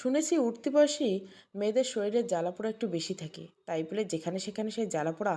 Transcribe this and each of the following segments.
শুনেছি উঠতি বয়সী মেয়েদের শরীরে জ্বালাপোড়া একটু বেশি থাকে। তাই বলে যেখানে সেখানে সেই জ্বালাপোড়া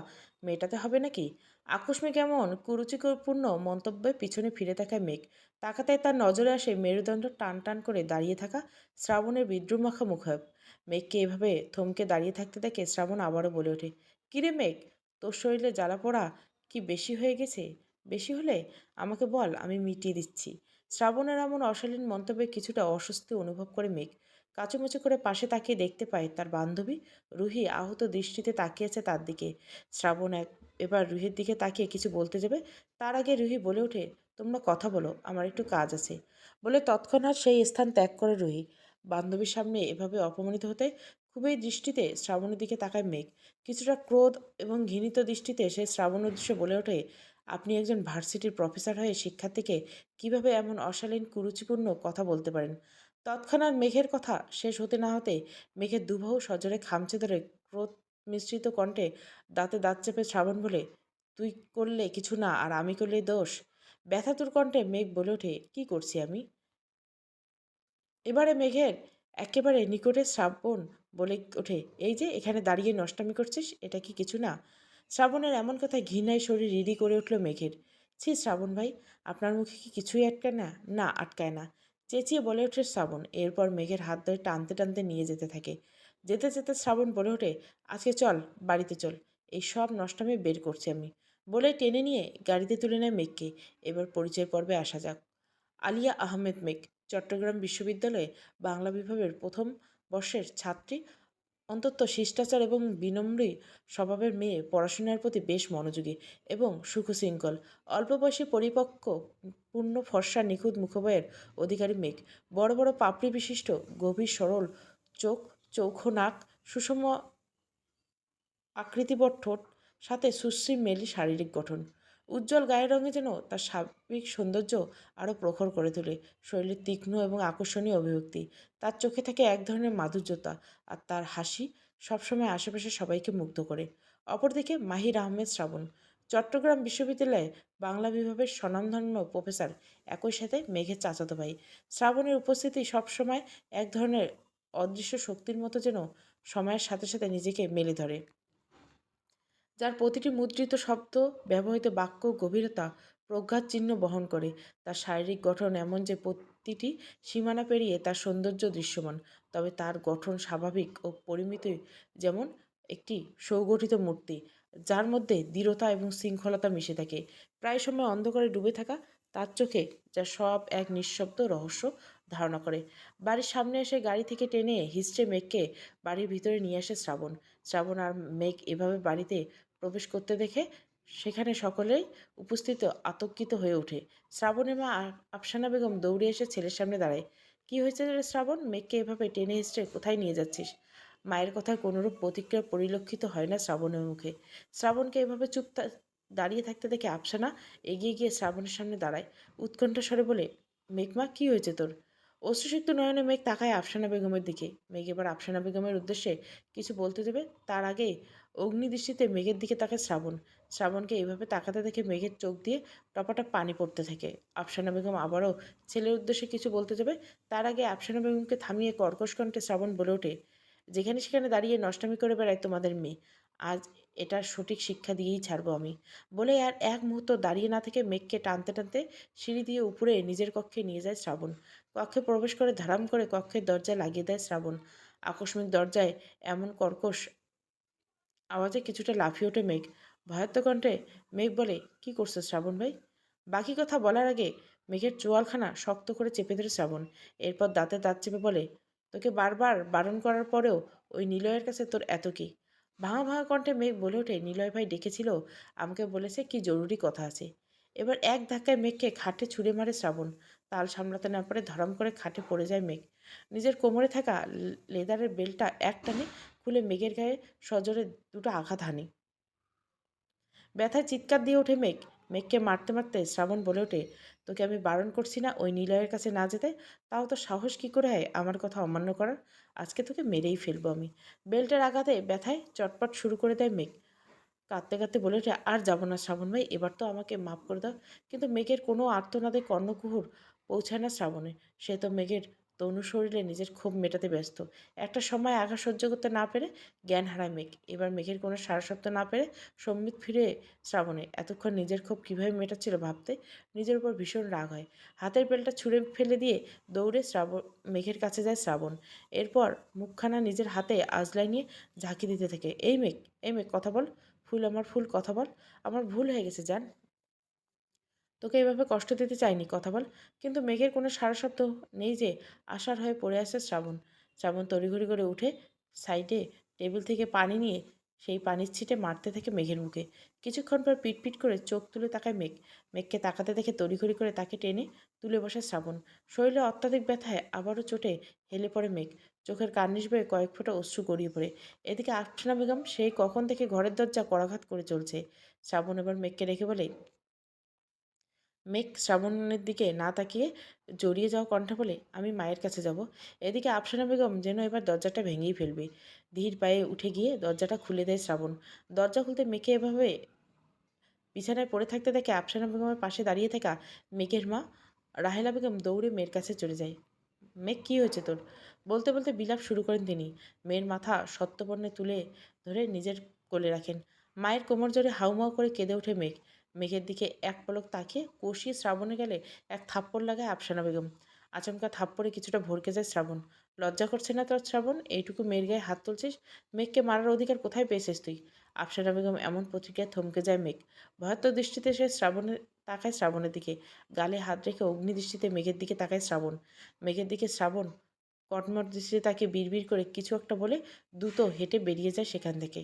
মেটাতে হবে নাকি? আকস্মিক এমন কুরুচিপূর্ণ মন্তব্যে পিছনে ফিরে তাকায় মেঘ তাকাতে তার নজরে আসে মেরুদণ্ড টান টান করে দাঁড়িয়ে থাকা শ্রাবণের বিদ্রুমাখা মুখাব মেঘকে এভাবে থমকে দাঁড়িয়ে থাকতে দেখে শ্রাবণ আবারও বলে ওঠে, কিরে মেঘ, তোর শরীরে জ্বালাপোড়া কি বেশি হয়ে গেছে? বেশি হলে আমাকে বল, আমি মিটিয়ে দিচ্ছি। শ্রাবণের এমন অশালীন মন্তব্যে কিছুটা অস্বস্তি অনুভব করে মেঘ কাচুমুচু করে পাশে তাকিয়ে দেখতে পায় তার বান্ধবী রুহি আহত দৃষ্টিতে তাকিয়েছে তার দিকে। শ্রাবণ এক, এবার রুহির দিকে তাকিয়ে কিছু বলতে যাবে। তার আগে রুহি বলে ওঠে, তোমরা কথা বলো, আমার একটু কাজ আছে। বলে তৎক্ষণাৎ সেই স্থান ত্যাগ করে রুহি। বান্ধবীর সামনে এভাবে অপমানিত হতে খুবই দৃষ্টিতে শ্রাবণের দিকে তাকায় মেঘ। কিছুটা ক্রোধ এবং ঘৃণিত দৃষ্টিতে সে শ্রাবণ উদ্দেশ্যে বলে ওঠে, আপনি একজন ভার্সিটির প্রফেসর হয়ে শিক্ষার্থীকে কীভাবে এমন অশালীন, কুরুচিপূর্ণ কথা বলতে পারেন? তৎক্ষণাৎ মেঘের কথা শেষ হতে না হতে মেঘের দুবাহু সজোরে খামচে ধরে ক্রোধ মিশ্রিত কণ্ঠে দাঁতে দাঁত চেপে শ্রাবণ বলে, তুই করলে কিছু না আর আমি করলে দোষ? ব্যথাতুর কণ্ঠে মেঘ বলে ওঠে, কি করছি আমি? এবারে মেঘের একেবারে নিকটে শ্রাবণ বলে ওঠে, এই যে এখানে দাঁড়িয়ে নষ্টামি করছিস, এটা কি কিছু না? শ্রাবণের এমন কথায় ঘৃণায় শরীর রিডি করে উঠল মেঘের, ছি শ্রাবণ ভাই, আপনার মুখে কি কিছুই আটকায় না? না, আটকায় না। চেঁচিয়ে বলে ওঠে শ্রাবণ। এরপর মেঘের হাত ধরে টানতে টানতে নিয়ে যেতে থাকে। যেতে যেতে শ্রাবণ বলে ওঠে, আজকে চল, বাড়িতে চল। এই সব নষ্টামে বের করছি আমি। বলে টেনে নিয়ে গাড়িতে তুলে নেয় মেঘকে। এবার পরিচয় পর্বে আসা যাক। আলিয়া আহমেদ মেঘ, চট্টগ্রাম বিশ্ববিদ্যালয়ে বাংলা বিভাগের প্রথম বর্ষের ছাত্রী অন্তত শিষ্টাচার এবং বিনম্রী স্বভাবের মেয়ে পড়াশোনার প্রতি বেশ মনোযোগী এবং সুখশৃঙ্খল। অল্প বয়সে পরিপক্ক, পূর্ণ ফর্সা, নিখুঁত মুখবয়ের অধিকারী মেঘ। বড় বড় পাপড়ি বিশিষ্ট, গভীর সরল, চোখ চৌখো নাক, সুষম আকৃতিবর ঠোঁট, সাথে সুশ্রী, মেলি শারীরিক গঠন। উজ্জ্বল গায়ের রঙে যেন তার স্বাভাবিক সৌন্দর্য আরও প্রখর করে তোলে। শরীরের তীক্ষ্ণ এবং আকর্ষণীয় অভিব্যক্তি, তার চোখে থাকে এক ধরনের মাধুর্যতা আর তার হাসি সবসময় আশেপাশে সবাইকে মুগ্ধ করে। অপরদিকে মাহির আহমেদ শ্রাবণ, চট্টগ্রাম বিশ্ববিদ্যালয়ে বাংলা বিভাগের স্বনামধন্য প্রফেসর, একই সাথে মেঘের চাচাতো ভাই। শ্রাবণের উপস্থিতি সবসময় এক ধরনের অদৃশ্য শক্তির মতো যেন সময়ের সাথে সাথে নিজেকে মেলে ধরে। যার প্রতিটি মুদ্রিত শব্দ, ব্যবহৃত বাক্য, গভীরতা প্রজ্ঞাত চিহ্ন বহন করে। তার শারীরিক গঠন এমন যে প্রতিটি সীমানা পেরিয়ে তার সৌন্দর্য দৃশ্যমান, তবে তার গঠন স্বাভাবিক ও পরিমিত, যেমন একটি সৌগঠিত মূর্তি, যার মধ্যে দৃঢ়তা এবং শৃঙ্খলতা মিশে থাকে। প্রায় সময় অন্ধকারে ডুবে থাকা তার চোখে যা সব এক নিঃশব্দ রহস্য ধারণা করে। বাড়ির সামনে এসে গাড়ি থেকে টেনে হিস্ট্রে মেঘকে বাড়ির ভিতরে নিয়ে আসে শ্রাবণ। শ্রাবণ আর মেঘ এভাবে বাড়িতে প্রবেশ করতে দেখে সেখানে সকলেই উপস্থিত আতঙ্কিত হয়ে ওঠে। শ্রাবণের মা আফসানা বেগম দৌড়ে এসে ছেলের সামনে দাঁড়ায়। কি হয়েছে রে শ্রাবণ? মেঘকে এভাবে টেনে হিস্ট্রে কোথায় নিয়ে যাচ্ছিস? মায়ের কথায় কোনোরূপ প্রতিক্রিয়া পরিলক্ষিত হয় না শ্রাবণের মুখে। শ্রাবণকে এভাবে চুপ দাঁড়িয়ে থাকতে দেখে আফসানা এগিয়ে গিয়ে শ্রাবণের সামনে দাঁড়ায়। উৎকণ্ঠা স্বরে বলে মেঘমা কি হয়েছে তোর? অশ্রুসিক্ত নয়নে মেঘ তাকায় আফসানা বেগমের দিকে। মেঘ এবার আফসানা বেগমের উদ্দেশ্যে কিছু বলতে দেবে। তার আগে অগ্নিদৃষ্টিতে মেঘের দিকে তাকে শ্রাবণ। শ্রাবণকে এইভাবে তাকাতে দেখে মেঘের চোখ দিয়ে টপাটপ পানি পড়তে থাকে। আফসানা বেগম আবারও ছেলের উদ্দেশ্যে কিছু বলতে যাবে? তার আগে আফসানা বেগমকে থামিয়ে কর্কশ কণ্ঠে শ্রাবণ বলে ওঠে, যেখানে সেখানে দাঁড়িয়ে নষ্টামি করে বেড়ায় তোমাদের মেয়ে। আজ এটার সঠিক শিক্ষা দিয়েই ছাড়বো আমি। বলে আর এক মুহূর্ত দাঁড়িয়ে না থেকে মেঘকে টানতে টানতে সিঁড়ি দিয়ে উপরে নিজের কক্ষে নিয়ে যায় শ্রাবণ। কক্ষে প্রবেশ করে ধারাম করে কক্ষের দরজায় লাগিয়ে দেয় শ্রাবণ। আকস্মিক দরজায় এমন কর্কশ আওয়াজে কিছুটা লাফিয়ে ওঠে মেঘ। ভয়াত্ম কণ্ঠে মেঘ বলে, কি করছ শ্রাবণ ভাই? বাকি কথা বলার আগে মেঘের চোয়ালখানা শক্ত করে চেপে ধরে শ্রাবণ। এরপর দাঁতে দাঁত চেপে বলে, তোকে বারবার বারণ করার পরেও ওই নিলয়ের কাছে তোর এত কি? ভাঙা ভাঙা কণ্ঠে মেঘ বলে ওঠে, নিলয় ভাই ডেকেছিল, আমাকে বলেছে কি জরুরি কথা আছে। এবার এক ধাক্কায় মেঘকে খাটে ছুঁড়ে মারে শ্রাবণ। তাল সামলাতে না পারে ধরম করে খাটে পড়ে যায় মেঘ। নিজের কোমরে থাকা লেদারের বেলটা এক টানে খুলে মেঘের গায়ে সজোরে দুটো আঘাত হানি। ব্যথায় চিৎকার দিয়ে ওঠে মেঘ। মেঘকে মারতে মারতে শ্রাবণ বলে ওঠে, তোকে আমি বারণ করছি না ওই নিলয়ের কাছে না যেতে? তাও তো সাহস কী করে হয় আমার কথা অমান্য করার? আজকে তোকে মেরেই ফেলব আমি। বেল্টের আঘাতে ব্যথায় চটপট শুরু করে দেয় মেঘ। কাঁদতে কাঁদতে বলে ওঠে, আর যাব না শ্রাবণ ভাই, এবার তো আমাকে মাফ করে দাও। কিন্তু মেঘের কোনো আর্তনাদে কর্ণকুহুর পৌঁছায় না শ্রাবণে। সে তো মেঘের তনু শরীরে নিজের ক্ষোভ মেটাতে ব্যস্ত। একটা সময় আঘাত সহ্য করতে না পেরে জ্ঞান হারায় মেঘ। এবার মেঘের কোনো সারাসত্য না পেরে সম্মিত ফিরে শ্রাবণে। এতক্ষণ নিজের ক্ষোভ কীভাবে মেটাচ্ছিল ভাবতে নিজের উপর ভীষণ রাগ হয়। হাতের বেলটা ছুঁড়ে ফেলে দিয়ে দৌড়ে শ্রাবণ, মেঘের কাছে যায় শ্রাবণ। এরপর মুখখানা নিজের হাতে আজলাই নিয়ে ঝাঁকি দিতে থাকে। এই মেঘ এই মেঘ, কথা বল। ফুল, আমার ফুল, কথা বল। আমার ভুল হয়ে গেছে, জান। তোকে এভাবে কষ্ট দিতে চাইনি, কথা বল। কিন্তু মেঘের কোনো সারা শব্দ নেই যে আশার হয়ে পড়ে আসে শ্রাবণ। শ্রাবণ তড়িঘড়ি করে উঠে সাইডে টেবিল থেকে পানি নিয়ে সেই পানির ছিটে মারতে থাকে মেঘের মুখে। কিছুক্ষণ পর পিটপিট করে চোখ তুলে তাকায় মেঘ। মেঘকে তাকাতে দেখে তড়িঘড়ি করে তাকে টেনে তুলে বসে শ্রাবণ। শরীরে অত্যাধিক ব্যথায় আবারও চোটে হেলে পড়ে মেঘ। চোখের কার্নিশ বয়ে কয়েক ফোঁটা অশ্রু গড়িয়ে পড়ে। এদিকে আফসানা বেগম সেই কখন থেকে ঘরের দরজা করাঘাত করে চলছে। শ্রাবণ এবার মেঘকে রেখে বলে মেঘ শ্রাবণের দিকে না তাকিয়ে জড়িয়ে যাওয়া কণ্ঠে বলে, আমি মায়ের কাছে যাব। এদিকে আফসানা বেগম যেন এবার দরজাটা ভেঙেই ফেলবে। ধীর পায়ে উঠে গিয়ে দরজাটা খুলে দেয় শ্রাবণ। দরজা খুলতে মেঘে এভাবে বিছানায় পড়ে থাকতে দেখে আফসানা বেগমের পাশে দাঁড়িয়ে থাকা মেঘের মা রাহেলা বেগম দৌড়ে মেয়ের কাছে চলে যায়। মেঘ, কী হয়েছে তোর? বলতে বলতে বিলাপ শুরু করেন তিনি। মেয়ের মাথা সত্যপর্ণে তুলে ধরে নিজের কোলে রাখেন। মায়ের কোমর জোরে হাউমাউ করে কেঁদে ওঠে মেঘ। মেঘের দিকে এক পলক তাকিয়ে কষিয়ে শ্রাবণে গেলে এক থাপ্পড় লাগায় আফসানা বেগম। আচমকা থাপ্পড়ে কিছুটা ভরকে যায় শ্রাবণ। লজ্জা করছে না তোর শ্রাবণ? এইটুকু মেয়ের গায়ে হাত তুলছিস? মেঘকে মারার অধিকার কোথায় পেয়েছিস তুই? আফসানা বেগম এমন প্রতিক্রিয়া থমকে যায় মেঘ। ভয়াত্ম দৃষ্টিতে সে শ্রাবণের, তাকায় শ্রাবণের দিকে। গালে হাত রেখে অগ্নি দৃষ্টিতে মেঘের দিকে তাকায় শ্রাবণ। মেঘের দিকে শ্রাবণ। কটমট দৃষ্টিতে তাকে বিড়বিড় করে কিছু একটা বলে দ্রুত হেঁটে বেরিয়ে যায় সেখান থেকে।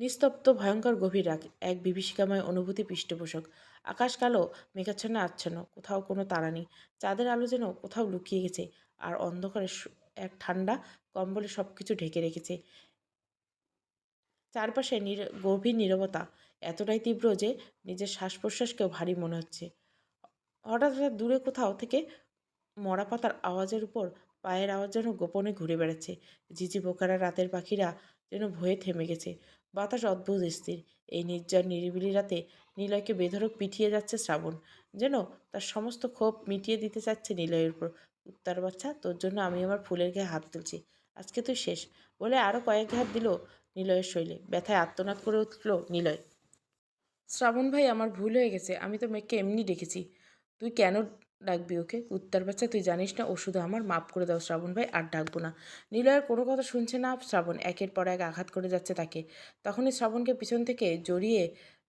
নিস্তব্ধ, ভয়ঙ্কর, গভীর রাগ, এক বিভীষিকাময় অনুভূতি পৃষ্ঠপোষক। আকাশ কালো, মেঘাচ্ছন্ন, আচ্ছন্ন, কোথাও কোনো তারা নেই। চাঁদের আলো যেন কোথাও লুকিয়ে গেছে, আর অন্ধকারে এক ঠান্ডা কম্বলে সব কিছু ঢেকে রেখেছে। চারপাশে গভীর নীরবতা, এতটাই তীব্র যে নিজের শ্বাস প্রশ্বাসকেও ভারী মনে হচ্ছে। হঠাৎ হঠাৎ দূরে কোথাও থেকে মরা পাতার আওয়াজের উপর পায়ের আওয়াজ যেন গোপনে ঘুরে বেড়াচ্ছে। ঝিঝি বোকারা রাতের পাখিরা যেন ভয়ে থেমে গেছে। বাতাস অদ্ভুত স্থির। এই নির্জন নিরিবিলি রাতে নিলয়কে বেধরক পিটিয়ে যাচ্ছে শ্রাবণ। যেন তার সমস্ত ক্ষোভ মিটিয়ে দিতে চাচ্ছে নিলয়ের উপর। উত্তর বাচ্চা, তোর জন্য আমি আমার ফুলের গায়ে হাত তুলছি। আজকে তুই শেষ। বলে আরও কয়েক হাত দিল নিলয়ের শৈলে। ব্যথায় আত্মনাদ করে উঠল নিলয়। শ্রাবণ ভাই, আমার ভুল হয়ে গেছে। আমি তো মেয়েকে এমনি ডেকেছি। তুই কেন ডাকবি ওকে? কুত্তার বাচ্চা, তুই জানিস না ও শুধু আমার মাপ করে দাও, শ্রাবণ ভাই, আর ডাকবো না। নিলয়ের কোনো কথা শুনছে না শ্রাবণ, একের পর এক আঘাত করে যাচ্ছে তাকে। তখনই শ্রাবণকে পিছন থেকে জড়িয়ে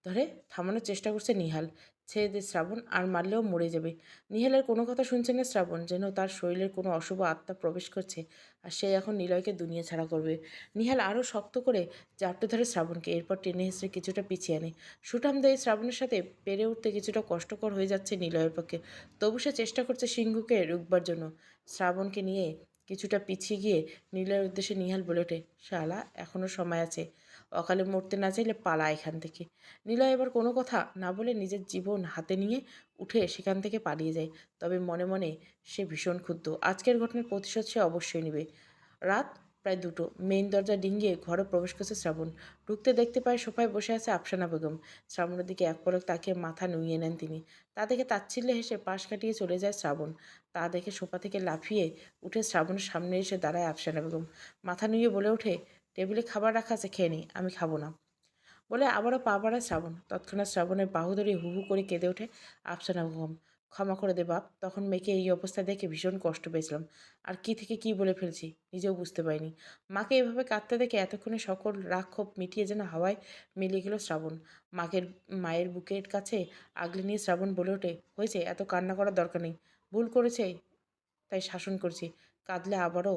ধরে থামানোর চেষ্টা করছে নিহাল। ছেড়ে শ্রাবণ, আর মারলেও মরে যাবে। নিহালের কোনো কথা শুনছে না শ্রাবণ, যেন তার শরীরের কোনো অশুভ আত্মা প্রবেশ করছে, আর সে এখন নিলয়কে দুনিয়া ছাড়া করবে। নিহাল আরও শক্ত করে জাপটে ধরে শ্রাবণকে, এরপর টেনে হেসড়ে কিছুটা পিছিয়ে আনে। সুঠাম দেয় শ্রাবণের সাথে পেরে উঠতে কিছুটা কষ্টকর হয়ে যাচ্ছে নিলয়ের পক্ষে। তবু সে চেষ্টা করছে সিংহুকে রুখবার জন্য। শ্রাবণকে নিয়ে কিছুটা পিছিয়ে গিয়ে নীলের উদ্দেশ্যে নিহাল বলে ওঠে, শালা এখনও সময় আছে। অকালে মরতে না চাইলে পালা এখান থেকে। নীলয় এবার কোনো কথা না বলে নিজের জীবন হাতে নিয়ে উঠে সেখান থেকে পালিয়ে যায়। তবে মনে মনে সে ভীষণ ক্ষুব্ধ। আজকের ঘটনার প্রতিশোধ সে অবশ্যই নেবে। রাত প্রায় দুটো। মেইন দরজা ডিঙ্গিয়ে ঘরে প্রবেশ করছে শ্রাবণ। ঢুকতে দেখতে পায় সোফায় বসে আছে আফসানা বেগম। শ্রাবণের দিকে এক পলক তাকে মাথা নুইয়ে নেন তিনি। তা দেখে তাচ্ছিল্যে হেসে পাশ কাটিয়ে চলে যায় শ্রাবণ। তা দেখে সোফা থেকে লাফিয়ে উঠে শ্রাবণের সামনে এসে দাঁড়ায় আফসানা বেগম। মাথা নুইয়ে বলে ওঠে টেবিলে খাবার রাখা আছে, খেয়ে নিই আমি খাব না। বলে আবারও পা বাড়ায় শ্রাবণ। তৎক্ষণাৎ শ্রাবণের বাহু ধরে হু হু করে কেঁদে ওঠে আফসানা বেগম ক্ষমা করে দে বাপ, তখন মেয়েকে এই অবস্থা দেখে ভীষণ কষ্ট পেয়েছিলাম। আর কি থেকে কি বলে ফেলছি, নিজেও বুঝতে পারিনি। মাকে এভাবে কাঁদতে দেখে এতক্ষণে সকল রাগ ক্ষোভ মিটিয়ে যেন হাওয়ায় মিলিয়ে গেল শ্রাবণ। মাকের, মায়ের বুকের কাছে আগলে নিয়ে শ্রাবণ বলে ওঠে, হয়েছে, এত কান্না করার দরকার নেই। ভুল করেছে, তাই শাসন করছি। কাঁদলে আবারও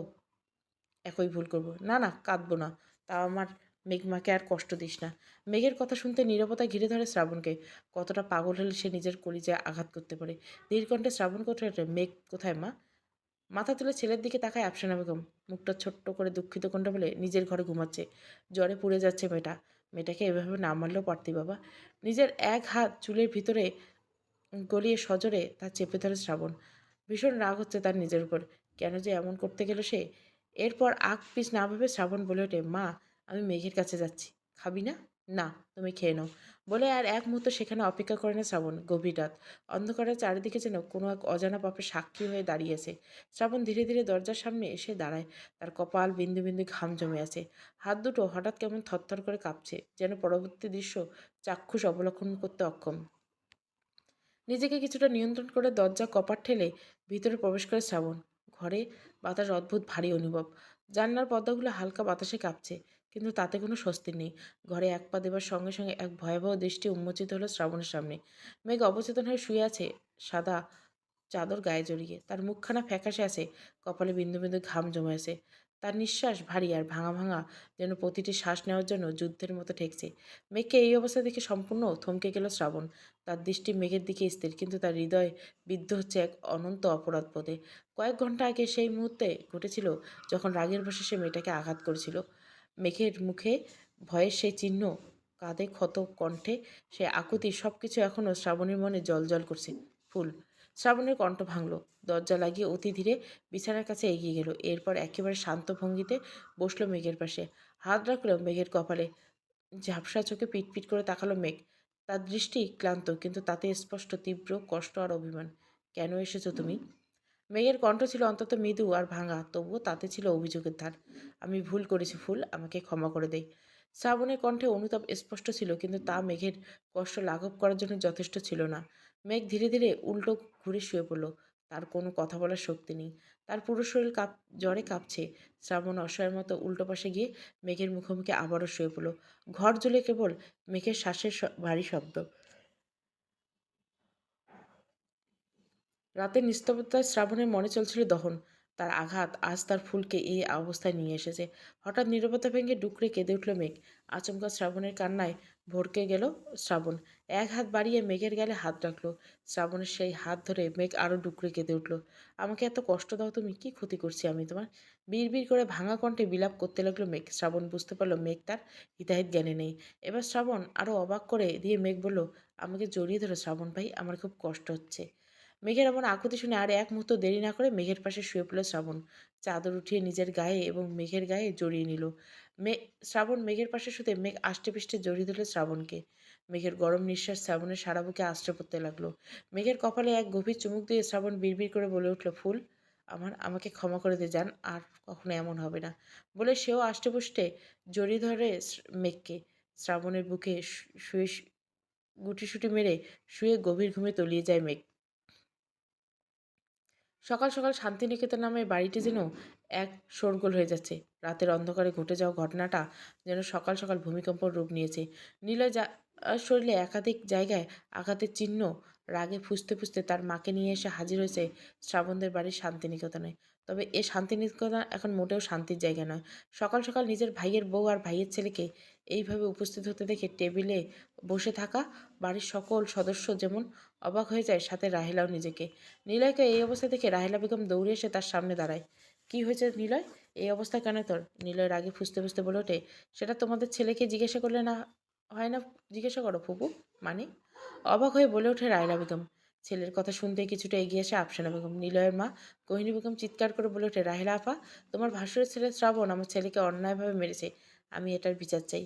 একই ভুল করব। না না, কাঁদবো না। তা আমার মেঘমাকে আর কষ্ট দিস না। মেঘের কথা শুনতে নীরবতা ঘিরে ধরে শ্রাবণকে। কতটা পাগল হলে সে নিজের কলিজায় আঘাত করতে পারে? ধীরকণ্ঠে শ্রাবণ কোথায় মেঘ কোথায়, মা? মাথা তুলে ছেলের দিকে তাকায় আফসানা বেগম। মুখটা ছোট্ট করে দুঃখিত কণ্ঠে বলে নিজের ঘরে ঘুমাচ্ছে। জ্বরে পুড়ে যাচ্ছে মেয়েটা। মেয়েটাকে এভাবে না মারলেও পারতি বাবা। নিজের এক হাত চুলের ভিতরে গলিয়ে সজোরে তা চেপে ধরে শ্রাবণ। ভীষণ রাগ হচ্ছে তার নিজের উপর। কেন যে এমন করতে গেল সে? এরপর আগ পিস না ভেবে শ্রাবণ বলে ওঠে, মা, আমি মেঘের কাছে যাচ্ছি। খাবি না? না, তুমি খেয়ে নাও। বলে আর এক মুহূর্ত সেখানে অপেক্ষা করে না শ্রাবণ। গভীর রাত। অন্ধকারের চারিদিকে যেন কোনো এক অজানা পাপের সাক্ষী হয়ে দাঁড়িয়েছে শ্রাবণ ধীরে ধীরে দরজার সামনে এসে দাঁড়ায়। তার কপাল বিন্দু বিন্দু ঘাম জমে আছে। হাত দুটো হঠাৎ কেমন থরথর করে কাঁপছে, যেন পরবর্তী দৃশ্য চাক্ষুষ অবলক্ষণ করতে অক্ষম। নিজেকে কিছুটা নিয়ন্ত্রণ করে দরজা কপাট ঠেলে ভিতরে প্রবেশ করে শ্রাবণ। ঘরে বাতাস অদ্ভুত ভারী অনুভব। জানলার পর্দাগুলো হালকা বাতাসে কাঁপছে, কিন্তু তাতে কোনো স্বস্তি নেই। ঘরে এক পা দেবার সঙ্গে সঙ্গে এক ভয়াবহ দৃষ্টি উন্মোচিত হলো শ্রাবণের সামনে। মেঘ অবচেতন হয়ে শুয়ে আছে সাদা চাদর গায়ে জড়িয়ে। তার মুখখানা ফ্যাকাশে আছে, কপালে বিন্দু বিন্দু ঘাম জমে আছে। তার নিঃশ্বাস ভারী আর ভাঙা ভাঙা যেন প্রতিটি শ্বাস নেওয়ার জন্য যুদ্ধের মতো ঠেকছে। মেঘকে এই অবস্থা দেখে সম্পূর্ণ থমকে গেল শ্রাবণ। তার দৃষ্টি মেঘের দিকে স্থির, কিন্তু তার হৃদয় বিদ্ধ হচ্ছে এক অনন্ত অপরাধ বোধে। কয়েক ঘণ্টা আগে সেই মুহূর্তে ঘটেছিল যখন রাগের বসে সে মেয়েটাকে আঘাত করেছিল। মেঘের মুখে ভয়ের সেই চিহ্ন, কাঁধে ক্ষত কণ্ঠে সে আকুতি সব কিছু এখনও শ্রাবণীর মনে জল জল করছে। ফুল শ্রাবণের কণ্ঠ ভাঙল। দরজা লাগিয়ে অতি ধীরে বিছানার কাছে এগিয়ে গেল। এরপর একেবারে শান্ত ভঙ্গিতে বসল মেঘের পাশে। হাত রাখল মেঘের কপালে। ঝাপসা চোখে পিটপিট করে তাকালো মেঘ। তার দৃষ্টি ক্লান্ত, কিন্তু তাতে স্পষ্ট, তীব্র কষ্ট আর অভিমান। কেন এসেছ তুমি? মেঘের কণ্ঠ ছিল অন্তত মৃদু আর ভাঙা, তবুও তাতে ছিল অভিযোগের ধার। আমি ভুল করেছি, ফুল, আমাকে ক্ষমা করে দেয় শ্রাবণের কণ্ঠে অনুতাপ স্পষ্ট ছিল, কিন্তু তা মেঘের কষ্ট লাঘব করার জন্য যথেষ্ট ছিল না। মেঘ ধীরে ধীরে উল্টো ঘুরে শুয়ে পড়ল। তার কোনো কথা বলার শক্তি নেই। তার পুরো শরীর কাঁপ, জ্বরে কাঁপছে। শ্রাবণ অসহায়ের মতো উল্টো পাশে গিয়ে মেঘের মুখোমুখি আবারও শুয়ে পড়ল। ঘর জ্বলে কেবল মেঘের শ্বাসের ভারী শব্দ। রাতের নিস্তব্ধতায় শ্রাবণের মনে চলছিল দহন। তার আঘাত আজ তার ফুলকে এই অবস্থায় নিয়ে এসেছে। হঠাৎ নিরবতা ভেঙে ডুকরে কেঁদে উঠল মেঘ। আচমকা শ্রাবণের কান্নায় ভরকে গেল শ্রাবণ। এক হাত বাড়িয়ে মেঘের গালে হাত রাখল। শ্রাবণের সেই হাত ধরে মেঘ আরও ডুকরে কেঁদে উঠল। আমাকে এত কষ্ট দাও তুমি, কি ক্ষতি করছি আমি তোমার? বিড় করে ভাঙা কণ্ঠে বিলাপ করতে লাগল মেঘ। শ্রাবণ বুঝতে পারল মেঘ তার হিতাহিত জ্ঞানে নেই। এবার শ্রাবণ আরও অবাক করে দিয়ে মেঘ বলল, আমাকে জড়িয়ে ধরো শ্রাবণ ভাই, আমার খুব কষ্ট হচ্ছে। মেঘের এমন আকুতি শুনে আর এক মুহূর্ত দেরি না করে মেঘের পাশে শুয়ে পড়ল শ্রাবণ। চাদর উঠিয়ে নিজের গায়ে এবং মেঘের গায়ে জড়িয়ে নিল। মে শ্রাবণ মেঘের পাশে শুতে মেঘ আষ্টে পিষ্টে জড়িয়ে দিল শ্রাবণকে। মেঘের গরম নিঃশ্বাস শ্রাবণের সারা বুকে আশ্রে পড়তে লাগল। মেঘের কপালে এক গভীর চুমুক দিয়ে শ্রাবণ বিড়বিড় করে বলে উঠল, ফুল, আমার, আমাকে ক্ষমা করে দিয়ে যান আর কখনো এমন হবে না। বলে সেও আষ্টে পুষ্টে জড়িয়ে ধরে মেঘকে। শ্রাবণের বুকে শুয়ে গুটি গুটিসুটি মেরে শুয়ে গভীর ঘুমে তলিয়ে যায় মেঘ। সকাল সকাল শান্তিনিকেতন নামে বাড়িটি যেন এক শোরগোল হয়ে যাচ্ছে। রাতের অন্ধকারে ঘটে যাওয়া ঘটনাটা যেন সকাল সকাল ভূমিকম্পর রূপ নিয়েছে। নীলয় যা শরীরে একাধিক জায়গায় আঘাতের চিহ্ন রাগে ফুসতে ফুসতে তার মাকে নিয়ে এসে হাজির হয়েছে শ্রাবণদের বাড়ির শান্তিনিকেতনে। তবে এ শান্তিনিকেতন এখন মোটেও শান্তির জায়গা নয়। সকাল সকাল নিজের ভাইয়ের বউ আর ভাইয়ের ছেলেকে এইভাবে উপস্থিত হতে দেখে টেবিলে বসে থাকা বাড়ির সকল সদস্য যেমন অবাক হয়ে যায়, সাথে রাহেলাও নিজেকে। নিলয়কে এই অবস্থা দেখে রাহেলা বেগম দৌড়ে এসে তার সামনে দাঁড়ায়। কি হয়েছে নিলয়? এই অবস্থা কেন তোর? নিলয়ের আগে ফুসতে ফুসতে বলে ওঠে, সেটা তোমাদের ছেলেকে জিজ্ঞাসা করলে না হয় না? জিজ্ঞাসা করো ফুপু মানে? অবাক হয়ে বলে ওঠে রায়লা বেগম ছেলের কথা শুনতে কিছুটা এগিয়ে আসে আফসানা বেগম নিলয়ের মা কোহিনী বেগম চিৎকার করে বলে ওঠে, রাহেলা আফা তোমার ভাসুরের ছেলে শ্রাবণ আমার ছেলেকে অন্যায়ভাবে মেরেছে, আমি এটার বিচার চাই।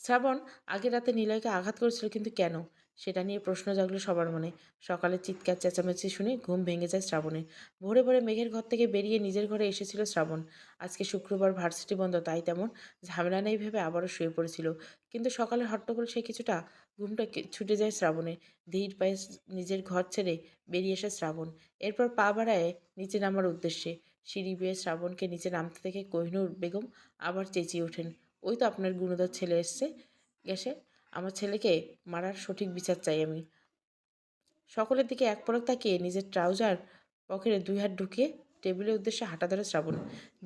শ্রাবণ আগের রাতে নিলয়কে আঘাত করেছিল কিন্তু কেন? সেটা নিয়ে প্রশ্ন জাগলো সবার মনে। সকালে চিৎকার, চেঁচামেচি শুনে ঘুম ভেঙে যায় শ্রাবণের। ভোরে ভোরে মেঘের ঘর থেকে বেরিয়ে নিজের ঘরে এসেছিল শ্রাবণ। আজকে শুক্রবার ভার্সিটি বন্ধ, তাই তেমন ঝামেলা নেই ভেবে আবারও শুয়ে পড়েছিল। কিন্তু সকালে হট্টগোল সে কিছুটা ঘুমটা ছুটে যায় শ্রাবণের ধীর পায়ে নিজের ঘর ছেড়ে বেরিয়ে এসে শ্রাবণ। এরপর পা বাড়ায় নিচে নামার উদ্দেশ্যে। সিঁড়ি বেয়ে শ্রাবণকে নিচে নামতে থেকে কোহিনুর বেগম আবার চেঁচিয়ে ওঠেন, ওই তো আপনার গুণধর ছেলে এসছে, গেছে। আমার ছেলেকে মারার সঠিক বিচার চাই আমি। সকলের দিকে এক পলক তাকিয়ে নিজের ট্রাউজার পকেটে দুই হাত ঢুকিয়ে টেবিলের উদ্দেশ্যে হাঁটা ধরে শ্রাবণ,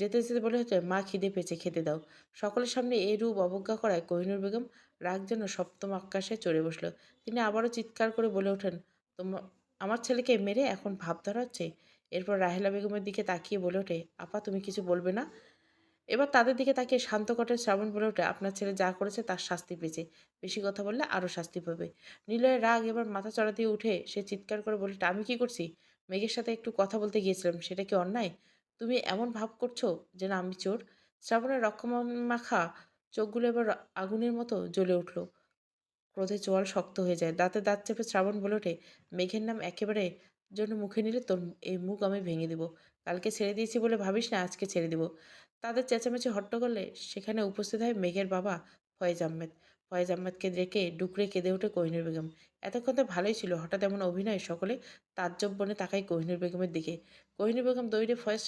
যেতে যেতে বলে হচ্ছে, মা খিদে পেয়েছে, খেতে দাও। সকলের সামনে এই রূপ অবজ্ঞা করায় কোহিনুর বেগম রাগ যেন সপ্তম আকাশে চড়ে বসল। তিনি আবারও চিৎকার করে বলে ওঠেন তোমার আমার ছেলেকে মেরে এখন ভাব ধরা হচ্ছে এরপর রাহেলা বেগমের দিকে তাকিয়ে বলে ওঠে, আপা, তুমি কিছু বলবে না? এবার তাদের দিকে তাকিয়ে শান্ত কটে শ্রাবণ বলে ওঠে, আপনার ছেলে যা করেছে তার শাস্তি পেয়েছে। বেশি কথা বললে আরও শাস্তি পাবে। নীলয়ের রাগ এবার মাথা চড়া দিয়ে উঠে, সে চিৎকার করে বলে আমি কি করছি? মেঘের সাথে একটু কথা বলতে গিয়েছিলাম, সেটা কি অন্যায়? তুমি এমন ভাব করছ যে না, আমি চোর? শ্রাবণের রক্ষমান মাখা চোখগুলো এবার আগুনের মতো জ্বলে উঠল। ক্রোধে চোয়াল শক্ত হয়ে যায়। দাঁতে দাঁত চেপে শ্রাবণ বলে ওঠে, মেঘের নাম একেবারে জন্য মুখে নিলে তোর এই মুখ আমি ভেঙে দিব। কালকে ছেড়ে দিয়েছি বলে ভাবিস না, আজকে ছেড়ে দিব। তাদের চেঁচামেচি হট্ট করলে সেখানে উপস্থিত হয় মেঘের বাবা ফয়েজ আহমেদ। ফয়েজ আহমেদকে দেখে ডুকরে কেঁদে ওঠে কোহিনুর বেগম। এতক্ষণ তো ভালোই ছিল, হঠাৎ এমন অভিনয় সকলে তাজ্জব বনে তাকায় কোহিনুর বেগমের দিকে। কোহিনুর বেগম দৌড়ে ফয়েজ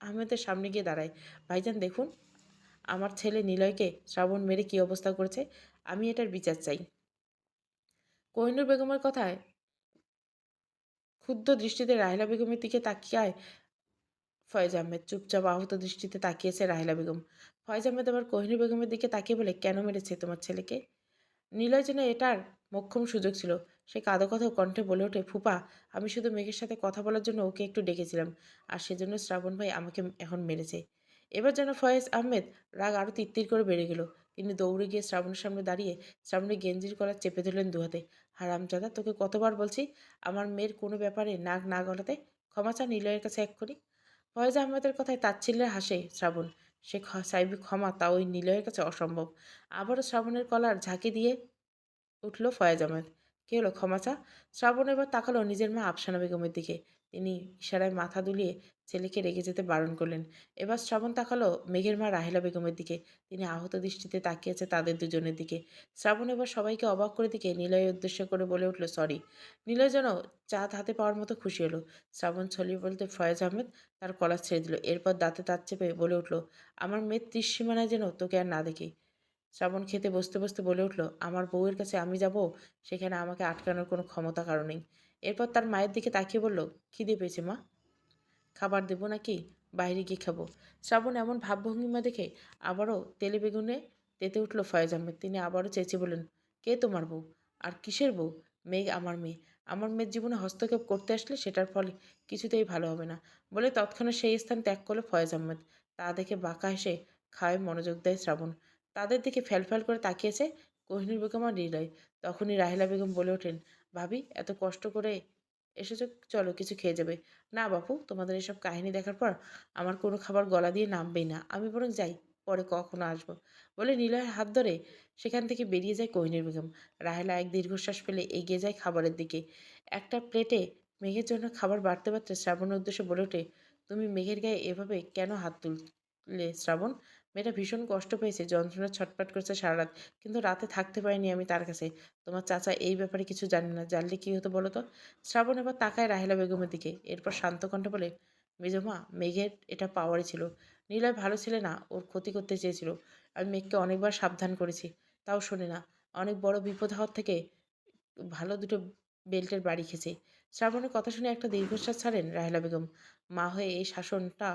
আহমেদের সামনে গিয়ে দাঁড়ায়। ভাইজান, দেখুন আমার ছেলে নিলয়কে শ্রাবণ মেরে কী অবস্থা করেছে? আমি এটার বিচার চাই। কোহিনুর বেগমের কথায় ক্ষুদ্র দৃষ্টিতে রাহেলা বেগমের দিকে তাকিয়ায় ফয়েজ আহমেদ, চুপচাপ আহত দৃষ্টিতে তাকিয়েছে রাহেলা বেগম। ফয়েজ আহমেদ আবার কোহিনুর বেগমের দিকে তাকিয়ে বলে, কেন মেরেছে তোমার ছেলেকে? নিলয় যেন এটার মোক্ষম সুযোগ ছিল। সে কাদো কথা কণ্ঠে বলে ওঠে, ফুপা, আমি শুধু মেঘের সাথে কথা বলার জন্য ওকে একটু ডেকেছিলাম, আর সেজন্য শ্রাবণ ভাই আমাকে এখন মেরেছে। এবার যেন ফয়েজ আহমেদ রাগ আরও তিত্তির করে বেড়ে গেল। তিনি দৌড়ে গিয়ে শ্রাবণের সামনে দাঁড়িয়ে শ্রাবণের গেঞ্জির কলার চেপে ধরলেন দুহাতে। হারামজাদা তোকে কতবার বলছি? আমার মেয়ের কোনো ব্যাপারে নাক না গলাতে ক্ষমা চা নিলয়ের কাছে এক্ষুনি। ফয়েজ আহমেদের কথায় তাচ্ছিল্যের হাসে শ্রাবণ। সে চাইবে ক্ষমা, তা ওই নিলয়ের কাছে অসম্ভব। আবারও শ্রাবণের কলার ঝাঁকি দিয়ে উঠল ফয়েজ আহমেদ। কে হলো, ক্ষমা চা? শ্রাবণ এবার তাকালো নিজের মা আফসানা বেগমের দিকে। তিনি ইশারায় মাথা দুলিয়ে ছেলেকে রেগে যেতে বারণ করলেন। এবার শ্রাবণ তাকালো মেঘের মা রাহেলা বেগমের দিকে। তিনি আহত দৃষ্টিতে তাকিয়েছে তাদের দুজনের দিকে। শ্রাবণ এবার সবাইকে অবাক করে দিকে নিলয়ের উদ্দেশ্য করে বলে উঠল, সরি। নিলয় যেন চাঁদ হাতে পাওয়ার মতো খুশি হলো। শ্রাবণ ছলিয়ে বলতে, ফয়েজ আহমেদ তার কলার ছেড়ে দিল। এরপর দাঁতে দাঁত চেপে বলে উঠল, আমার মেয়ের ত্রিসীমানায় যেন তোকে আর না দেখি। শ্রাবণ খেতে বসতে বসতে বলে উঠল, আমার বউয়ের কাছে আমি যাব? সেখানে আমাকে আটকানোর কোনো ক্ষমতা কারও নেই। এরপর তার মায়ের দিকে তাকিয়ে বলল, খিদে পেয়েছে মা। খাবার দেবো নাকি? বাইরে গিয়ে খাব। শ্রাবণ এমন ভাবভঙ্গিমা দেখে আবারও তেলে বেগুনে তেতে উঠল ফয়েজ আহমেদ। তিনি আবারও চেঁচে বললেন, কে তোমার বউ? আর কিসের বউ? মেঘ আমার মেয়ে। আমার মেয়ের জীবনে হস্তক্ষেপ করতে আসলে সেটার ফলে কিছুতেই ভালো হবে না। বলে তৎক্ষণাৎ সেই স্থান ত্যাগ করল ফয়েজ আহমেদ। তা দেখে বাঁকা হেসে খাওয়ায় মনোযোগ দেয় শ্রাবণ। তাদের দিকে ফ্যালফ্যাল করে তাকিয়েছে কোহিনুর বেগম আর হৃদয় তখনই রাহেলা বেগম বলে ওঠেন ভাবি, এত কষ্ট করে এসেছ, চলো কিছু খেয়ে যাবে। না বাপু, তোমাদের এসব কাহিনী দেখার পর আমার কোনো খাবার গলা দিয়ে নামবেই না। আমি বরং যাই, পরে কখনো আসব? বলে নিলয়ের হাত ধরে সেখান থেকে বেরিয়ে যায় কোহিনুর বেগম। রাহেলা এক দীর্ঘশ্বাস ফেলে এগিয়ে যায় খাবারের দিকে। একটা প্লেটে মেঘের জন্য খাবার বাড়তে বাড়তে শ্রাবণের উদ্দেশ্যে বলে ওঠে, তুমি মেঘের গায়ে এভাবে কেন হাত তুললে শ্রাবণ? মেয়েটা ভীষণ কষ্ট পেয়েছে, যন্ত্রণা ছটপট করছে সারা রাত কিন্তু রাতে থাকতে পারিনি আমি তার কাছে। তোমার চাচা এই ব্যাপারে কিছু জানে না, জানলে কী হতো বলো তো? শ্রাবণ এবার তাকায় রাহেলা বেগমের দিকে। এরপর শান্ত কণ্ঠে বলে মেজমা মেঘের এটা পাওয়ারই ছিল। নীলয় ভালো ছেলে না, ওর ক্ষতি করতে চেয়েছিল। আমি মেঘকে অনেকবার সাবধান করেছি। তাও শোনে না, অনেক বড় বিপদ হওয়ার থেকে ভালো দুটো বেল্টের বাড়ি খেয়েছে। শ্রাবণের কথা শুনে একটা দীর্ঘশ্বাস ছাড়েন রাহেলা বেগম। মা হয়ে এই শাসনটা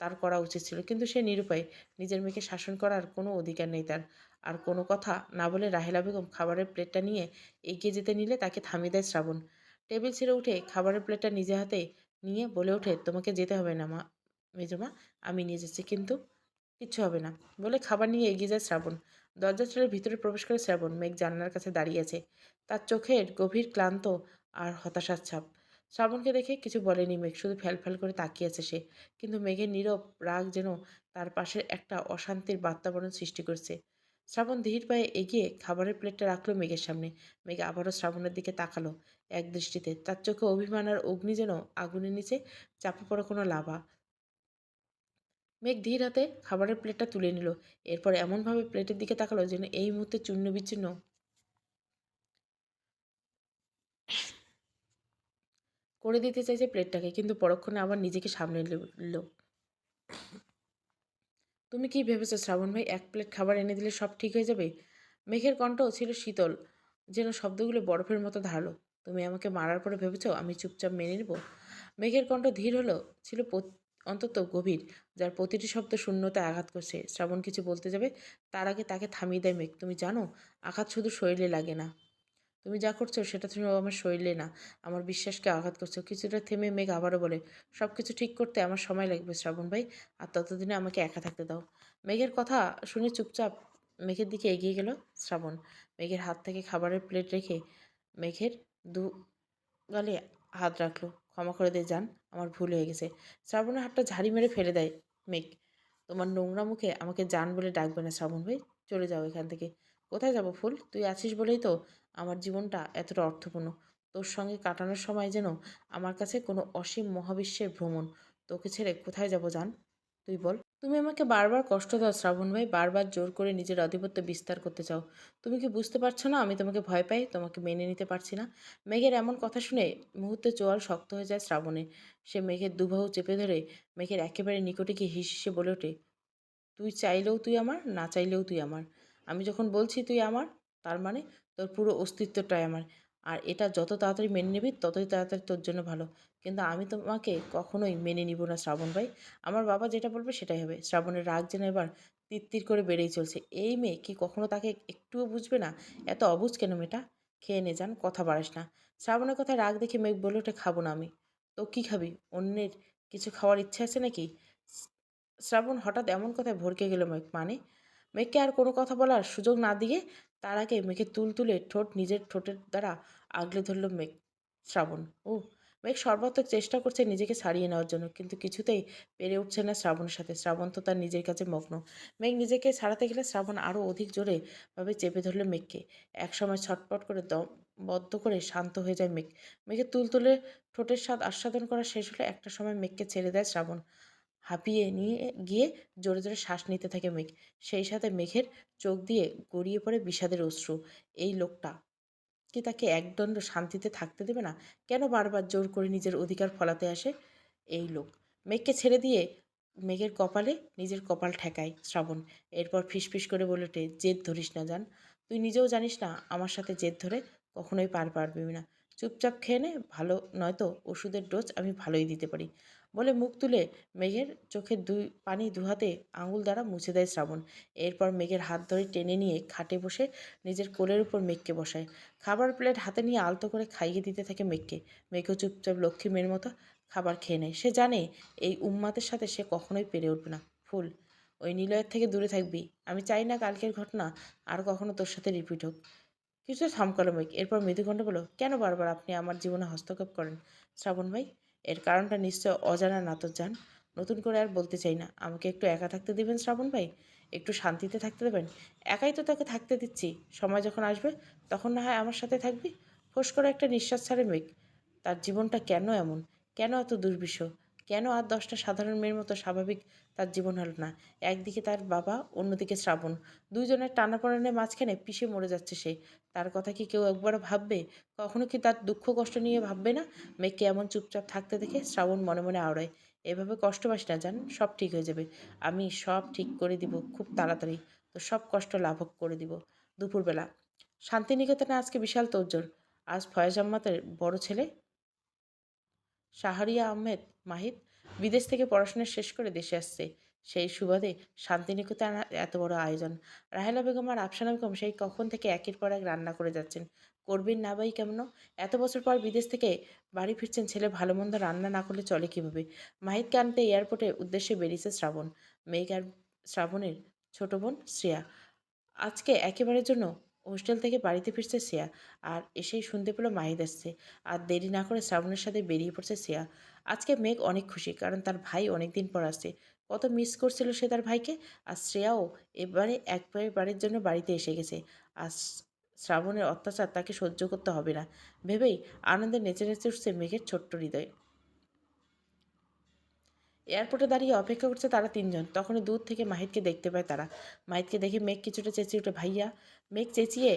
তার করা উচিত ছিল। কিন্তু সে নিরুপায়। নিজের মেয়েকে শাসন করার কোনো অধিকার নেই তার। আর কোনো কথা না বলে রাহেলা বেগম খাবারের প্লেটটা নিয়ে এগিয়ে যেতে নিলে তাকে থামিয়ে দেয় শ্রাবণ। টেবিল ছেড়ে উঠে খাবারের প্লেটটা নিজে হাতে নিয়ে বলে ওঠে, তোমাকে যেতে হবে না মা, মেজমা, আমি নিয়ে যাচ্ছি, কিন্তু কিচ্ছু হবে না। বলে খাবার নিয়ে এগিয়ে যায় শ্রাবণ। দরজা ছেড়ে ভিতরে প্রবেশ করে শ্রাবণ মেঘ জানলার কাছে দাঁড়িয়ে আছে। তার চোখের গভীর ক্লান্ত আর হতাশার ছাপ। শ্রাবণকে দেখে কিছু বলেনি মেঘ, শুধু ফ্যালফ্যাল করে তাকিয়ে আছে সে। কিন্তু মেঘের নীরব রাগ যেন তার পাশের একটা অশান্তির বাতাবরণ সৃষ্টি করছে। শ্রাবণ ধীর পায়ে এগিয়ে খাবারের প্লেটটা রাখল মেঘের সামনে। মেঘ আবারও শ্রাবণের দিকে তাকালো এক দৃষ্টিতে। তার চোখে অভিমান আর অগ্নি যেন আগুনের নিচে চাপা পড়া কোনো লাভা। মেঘ ধীর হাতে খাবারের প্লেটটা তুলে নিল। এরপর এমনভাবে প্লেটের দিকে তাকালো যেন এই মুহূর্তে চূর্ণ বিচ্ছিন্ন করে দিতে চাইছে প্লেটটাকে, কিন্তু পরক্ষণে আবার নিজেকে সামনে নিল তুমি কি ভেবেছো শ্রাবণ ভাই, এক প্লেট খাবার এনে দিলে সব ঠিক হয়ে যাবে? মেঘের কণ্ঠ ছিল শীতল, যেন শব্দগুলো বরফের মতো ধারালো। তুমি আমাকে মারার পরে ভেবেছো আমি চুপচাপ মেনে নেব? মেঘের কণ্ঠ ধীর হলো, ছিল অন্তত গভীর, যার প্রতিটি শব্দ শূন্যতায় আঘাত করছে। শ্রাবণ কিছু বলতে যাবে, তার আগে তাকে থামিয়ে দেয় মেঘ। তুমি জানো, আঘাত শুধু শরীরে লাগে না। তুমি যা করছ সেটা তুমি আমার শরীরে না। আমার বিশ্বাসকে আঘাত করছ। কিছুটা থেমে মেঘ আবারও বলে সব কিছু ঠিক করতে আমার সময় লাগবে শ্রাবণ ভাই, আর ততদিনে আমাকে একা থাকতে দাও। মেঘের কথা শুনে চুপচাপ মেঘের দিকে এগিয়ে গেল শ্রাবণ। মেঘের হাত থেকে খাবারের প্লেট রেখে মেঘের দু গালে হাত রাখল। ক্ষমা করে দিয়ে যান আমার ভুল হয়ে গেছে। শ্রাবণের হাতটা ঝাড়ি মেরে ফেলে দেয় মেঘ। তোমার নোংরা মুখে আমাকে জান বলে ডাকবে না শ্রাবণ ভাই, চলে যাও এখান থেকে। কোথায় যাব ফুল? তুই আছিস বলেই তো আমার জীবনটা এতটা অর্থপূর্ণ। তোর সঙ্গে কাটানোর সময় যেন আমার কাছে কোনো অসীম মহাবিশ্বের ভ্রমণ। তোকে ছেড়ে কোথায় যাব জান? তুই বল। তুমি আমাকে বারবার কষ্ট দাও শ্রাবণ ভাই, বারবার জোর করে নিজের আধিপত্য বিস্তার করতে চাও। তুমি কি বুঝতে পারছ না আমি তোমাকে ভয় পাই, তোমাকে মেনে নিতে পারছি না? মেঘের এমন কথা শুনে মুহূর্তে চোয়াল শক্ত হয়ে যায় শ্রাবণে সে মেঘের দুবাহু চেপে ধরে মেঘের একেবারে নিকটে গিয়ে হিস বলে ওঠে, তুই চাইলেও তুই আমার, না চাইলেও তুই আমার। আমি যখন বলছি তুই আমার, তার মানে তোর পুরো অস্তিত্বটাই আমার। আর এটা যত তাড়াতাড়ি মেনে নিবি, ততই তাড়াতাড়ি তোর জন্য ভালো। কিন্তু আমি তোমাকে কখনোই মেনে নিব না, শ্রাবণ ভাই। আমার বাবা যেটা বলবে সেটাই হবে। শ্রাবণের রাগ যেন এবার তিত্তির করে বেড়েই চলছে। এই মেয়ে কি কখনো তাকে একটুও বুঝবে না? এত অবুঝ কেন মেয়েটা? খেয়ে নে যান কথা বাড়াস না। শ্রাবণের কথায় রাগ দেখে মেঘ বলে ওটা খাব না আমি। তো কি খাবি? অন্যের কিছু খাওয়ার ইচ্ছা আছে নাকি? শ্রাবণ হঠাৎ এমন কথায় ভরকে গেল মেঘ। মানে? মেঘকে আর কোনো কথা বলার সুযোগ না দিয়ে তার আগে মেঘের তুল তুলে ঠোঁট নিজের ঠোঁটের দ্বারা আগলে ধরল মেঘ, শ্রাবণ। ও মেঘ সর্বাত্মক চেষ্টা করছে নিজেকে ছাড়িয়ে নেওয়ার জন্য, কিন্তু কিছুতেই পেরে উঠছে না শ্রাবণের সাথে। শ্রাবণ তো তার নিজের কাছে মগ্ন। মেঘ নিজেকে ছাড়াতে গেলে শ্রাবণ আরও অধিক জোরে ভাবে চেপে ধরল মেঘকে। একসময় ছটপট করে দম বদ্ধ করে শান্ত হয়ে যায় মেঘ। মেঘের তুল তুলে ঠোঁটের স্বাদ আস্বাদন করা শেষ হলে একটা সময় মেঘকে ছেড়ে দেয় শ্রাবণ। হাঁপিয়ে নিয়ে গিয়ে জোরে জোরে শ্বাস নিতে থাকে মেঘ। সেই সাথে মেঘের চোখ দিয়ে গড়িয়ে পড়ে বিষাদের অশ্রু। এই লোকটা কি তাকে একদণ্ড শান্তিতে থাকতে দেবে না? কেন বারবার জোর করে নিজের অধিকার ফলাতে আসে? এই লোক। মেঘকে ছেড়ে দিয়ে মেঘের কপালে নিজের কপাল ঠেকায় শ্রাবণ। এরপর ফিসফিস করে বলে ওঠে, জেদ ধরিস না জান। তুই নিজেও জানিস না, আমার সাথে জেদ ধরে কখনোই পার পারবি না। চুপচাপ খেয়ে নে, ভালো নয়তো ওষুধের ডোজ আমি ভালোই দিতে পারি। বলে মুখ তুলে মেঘের চোখের দুই পানি দুহাতে আঙুল দ্বারা মুছে দেয় শ্রাবণ। এরপর মেঘের হাত ধরে টেনে নিয়ে খাটে বসে নিজের কোলের উপর মেঘকে বসায়। খাবার প্লেট হাতে নিয়ে আলতো করে খাইয়ে দিতে থাকে মেঘকে। মেঘও চুপচাপ লক্ষ্মী মেয়ের মতো খাবার খেয়ে নেয়। সে জানে এই উম্মাতের সাথে সে কখনোই পেরে উঠবে না। ফুল, ওই নিলয়ের থেকে দূরে থাকবি। আমি চাই না কালকের ঘটনা আর কখনো তোর সাথে রিপিট হোক। কিছু থামকালো মেঘ। এরপর মৃদুকণ্ঠ বলো, কেন বারবার আপনি আমার জীবনে হস্তক্ষেপ করেন? শ্রাবণ ভাই এর কারণটা নিশ্চয় অজানা না তো যান নতুন করে আর বলতে চাই না। আমাকে একটু একা থাকতে দেবেন শ্রাবণ ভাই? একটু শান্তিতে থাকতে দেবেন? একাই তো তাকে থাকতে দিচ্ছি। সময় যখন আসবে, তখন না হয় আমার সাথে থাকবি? ফোস করে একটা নিঃশ্বাস ছাড়ে মেঘ। তার জীবনটা কেন এমন? কেন এত দুর্বিষ কেন আর দশটা সাধারণ মেয়ের মতো স্বাভাবিক তার জীবন হলো না। একদিকে তার বাবা, অন্যদিকে শ্রাবণ। দুইজনের টানাপড়ানের মাঝখানে পিষে মরে যাচ্ছে সে। তার কথা কি কেউ একবার ভাববে? কখনো কি তার দুঃখ কষ্ট নিয়ে ভাববে না? মেয়েকে এমন চুপচাপ থাকতে দেখে শ্রাবণ মনে মনে আওড়ায়। এভাবে কষ্ট পাস না, জান। সব ঠিক হয়ে যাবে। আমি সব ঠিক করে দিব, খুব তাড়াতাড়ি। তো সব কষ্ট লাভক করে দিব। দুপুরবেলা। শান্তিনিকেতনে আজকে বিশাল তোরজোর আজ ফয়েজ আহমদের বড় ছেলে। শাহরিয়া আহমেদ মাহিদ বিদেশ থেকে পড়াশোনা শেষ করে দেশে আসছে। সেই সুবাদে শান্তিনিকেতন এত বড় আয়োজন। রাহেলা বেগম আর আফসানা বেগম সেই কখন থেকে একের পর এক রান্না করে যাচ্ছেন। করবেন না বাই কেমন? এত বছর পর বিদেশ থেকে বাড়ি ফিরছেন ছেলে ভালো মন্দ রান্না না করলে চলে কীভাবে? মাহিদকে আনতে এয়ারপোর্টে উদ্দেশ্যে বেরিয়েছে শ্রাবণ। মেঘ আর শ্রাবণের ছোট বোন শ্রেয়া। আজকে একেবারের জন্য হোস্টেল থেকে বাড়িতে ফিরছে শ্রেয়া, আর এসেই শুনতে পেল মাহিদ আসছে আর দেরি না করে শ্রাবণের সাথে বেরিয়ে পড়ছে শ্রেয়া। আজকে মেঘ অনেক খুশি, কারণ তার ভাই অনেক দিন পর আসছে। কত মিস করছিল সে তার ভাইকে? আর শ্রেয়াও এবারে একবারে বাড়ির জন্য বাড়িতে এসে গেছে। আর শ্রাবণের অত্যাচার তাকে সহ্য করতে হবে না। ভেবেই আনন্দে নেচে নেচে উঠছে মেঘের ছোট্ট হৃদয়। এয়ারপোর্টে দাঁড়িয়ে অপেক্ষা করছে তারা তিনজন। তখনই দূর থেকে মাহিদকে দেখতে পায় তারা। মাহিদকে দেখে মেঘ কিছুটা চেঁচিয়ে ওঠে, ভাইয়া। মেঘ চেঁচিয়ে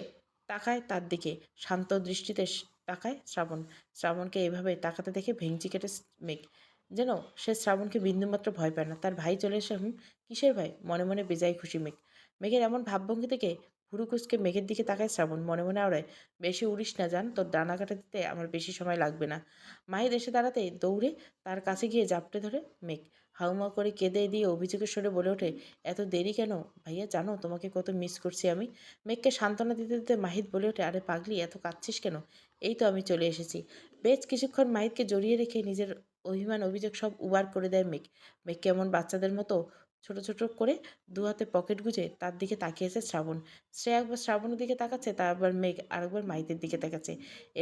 তাকায় তার দিকে, শান্ত দৃষ্টিতে তাকায় শ্রাবণ। শ্রাবণকে এভাবে তাকাতে দেখে ভেঙচি কেটে মেঘ, যেন সে শ্রাবণকে বিন্দুমাত্র ভয় পায় না। তার ভাই চলে এসে, হুম, কিসের ভাই? মনে মনে বেজায় খুশি মেঘ। মেঘের এমন ভাবভঙ্গি থেকে ভুরুকুচকে মেঘের দিকে তাকায় শ্রাবণ। মনে মনে আওড়ায়, বেশি উড়িস না যান তোর ডানা কাটা দিতে আমার বেশি সময় লাগবে না। মাহিদ এসে দাঁড়াতে দৌড়ে তার কাছে গিয়ে জাপটে ধরে মেঘ। হাউমা করে কেঁদে দিয়ে অভিযোগের সরে বলে ওঠে, এত দেরি কেন? ভাইয়া জানো তোমাকে কত মিস করছি আমি। মেঘকে সান্ত্বনা দিতে দিতে মাহিদ বলে ওঠে, আরে পাগলি, এত কাঁদছিস কেন? এই তো আমি চলে এসেছি। বেশ কিছুক্ষণ মাহিদকে জড়িয়ে রেখে নিজের অভিমান, অভিযোগ সব উবার করে দেয় মেঘ। মেঘ কেমন বাচ্চাদের মতো ছোট ছোট করে দু হাতে পকেট গুজে তার দিকে তাকিয়েছে শ্রাবণ। শ্রেয়া একবার শ্রাবণের দিকে তাকাচ্ছে তারপর মেঘ আরেকবার মাইতের দিকে তাকাচ্ছে।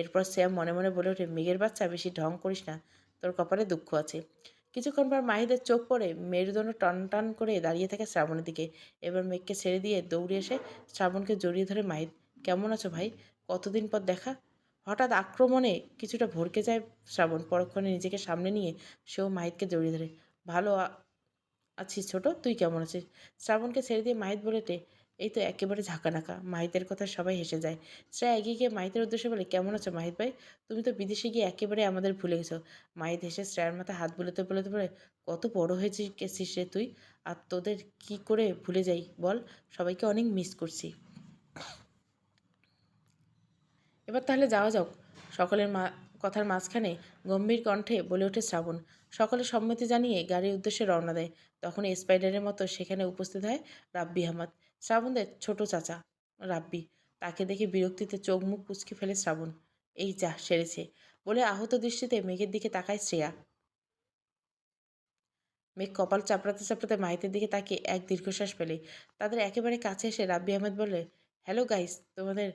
এরপর শ্রেয়া মনে মনে বলে ওঠে, মেঘের বাচ্চা, বেশি ঢং করিস না। তোর কপালে দুঃখ আছে। কিছুক্ষণ পর মাহিদের চোখ পড়ে মেরুদণ্ড টান টান করে দাঁড়িয়ে থাকে শ্রাবণের দিকে। এবার মেঘকে ছেড়ে দিয়ে দৌড়ে এসে শ্রাবণকে জড়িয়ে ধরে মাহিদ কেমন আছো ভাই? কতদিন পর দেখা? হঠাৎ আক্রমণে কিছুটা ভরকে যায় শ্রাবণ, পরক্ষণে নিজেকে সামনে নিয়ে সেও মাহিদকে জড়িয়ে ধরে, ভালো আছিস ছোট? তুই কেমন আছিস? শ্রাবণকে ছেড়ে দিয়ে মাহিত বলেটে এই তো একেবারে ঝাঁকানাকা। মাহিতের কথা সবাই হেসে যায়। শ্রেয়া এগিয়ে গিয়ে মাহিতের উদ্দেশ্যে বলে, কেমন আছো মাহিত ভাই? তুমি তো বিদেশে গিয়ে একেবারে আমাদের ভুলে গেছো। মাহিত হেসে শ্রেয়ার মাথায় হাত বুলোতে বুলোতে বলে, কত বড় হয়েছিস গেছিস রে তুই? আর তোদের কি করে ভুলে যাই বল? সবাইকে অনেক মিস করছি। এবার তাহলে যাওয়া যাক। সকলের মা কথার মাঝখানে গম্ভীর কণ্ঠে বলে ওঠে শ্রাবণ। সকলে সম্মতি জানিয়ে গাড়ির উদ্দেশ্যে রওনা দেয়। তখন স্পাইডারের মতো সেখানে উপস্থিত হয় রাব্বি আহমদ। শ্রাবণদের ছোট চাচা রাব্বি। তাকে দেখে বিরক্তিতে চোখ মুখ কুচকে ফেলে শ্রাবণ। এই যা, সেরেছে। বলে আহত দৃষ্টিতে মেঘের দিকে তাকায় শ্রেয়া। মেঘ কপাল চাপড়াতে চাপড়াতে মাহিতের দিকে তাকিয়ে এক দীর্ঘশ্বাস ফেলে। তাদের একেবারে কাছে এসে রাব্বি আহমেদ বলে হ্যালো গাইস তোমাদের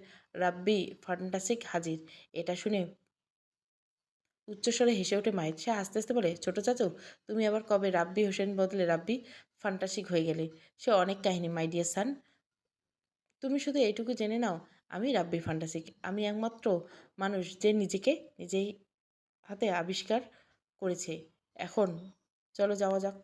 রাব্বি ফান্টাসিক হাজির। এটা শুনে উচ্চস্বরে হেসে ওঠে মায়ের সে আস্তে আস্তে বলে, ছোট চাচু, তুমি আবার কবে রাব্বি হোসেন বদলে রাব্বি? ফান্টাসিক হয়ে গেলে। সে অনেক কাহিনী মাই ডিয়ার সান তুমি শুধু এইটুকু জেনে নাও, আমি রাব্বি ফান্টাসিক আমি একমাত্র মানুষ যে নিজেকে নিজেই হাতে আবিষ্কার করেছে। এখন চলো যাওয়া যাক।